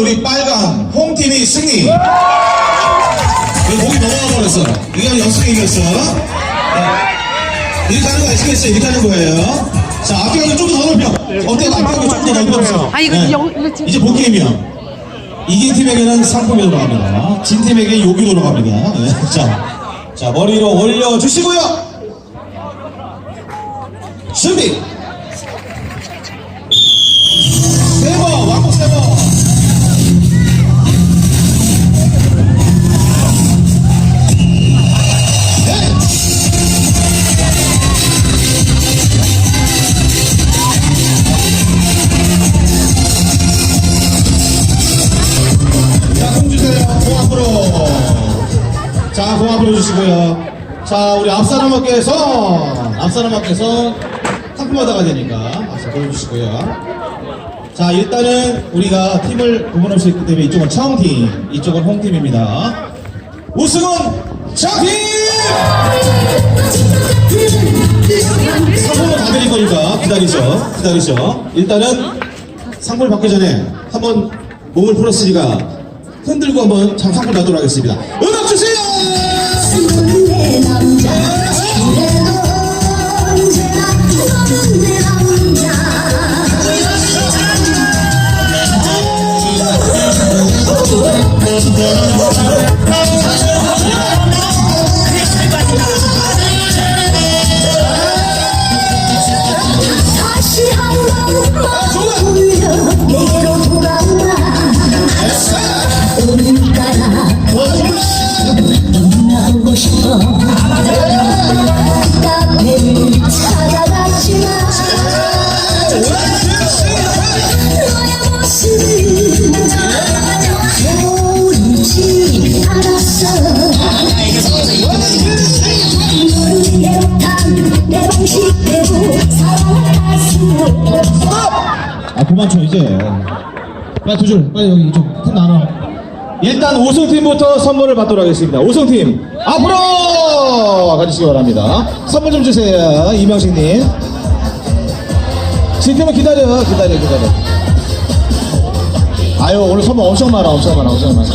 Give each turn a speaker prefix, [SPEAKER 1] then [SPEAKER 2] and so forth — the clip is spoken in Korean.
[SPEAKER 1] 우리 빨강 홈팀이 승리. 왜 목이 넘어가 버렸어? 이게 아니라 연승이 이겼어. 네. 이렇게 하는 거 아시겠어요? 이렇게 하는 거예요. 자, 앞에가 좀더 넓혀. 어때요? 앞에가 좀더 넓혀서.
[SPEAKER 2] 아, 이거 영- 이거 지금-
[SPEAKER 1] 이제 본 게임이야. 이긴 팀에게는 상품이 돌아갑니다. 진 팀에게 욕이 돌아갑니다. 네. 자, 자, 머리로 올려주시고요. 준비! 자, 공 앞으로 주시고요. 자, 우리 앞사람께서, 앞사람께서 상품 받아가야 되니까, 앞서 보여주시고요. 자, 일단은 우리가 팀을 구분 할 수 있기 때문에 이쪽은 청팀, 이쪽은 홍팀입니다. 우승은 청팀! 상품을 다 드릴 거니까 기다리죠. 기다리죠. 일단은 상품을 받기 전에 한번 몸을 풀었으니까 흔들고 한번 장 상품 받도록 하겠습니다. 음악 주세요!
[SPEAKER 3] 내남 만나고 싶어 카페를 찾아갔지만
[SPEAKER 1] 아 그만 쳐 이제. 빨리 두줄 빨리 여기 이쪽 팀 나눠. 일단 우승팀부터 선물을 받도록 하겠습니다. 우승팀 앞으로 가주시기 바랍니다. 선물 좀 주세요 이명식님. 진팀은 기다려 기다려 기다려. 아유 오늘 선물 엄청 많아 엄청 많아 엄청 많아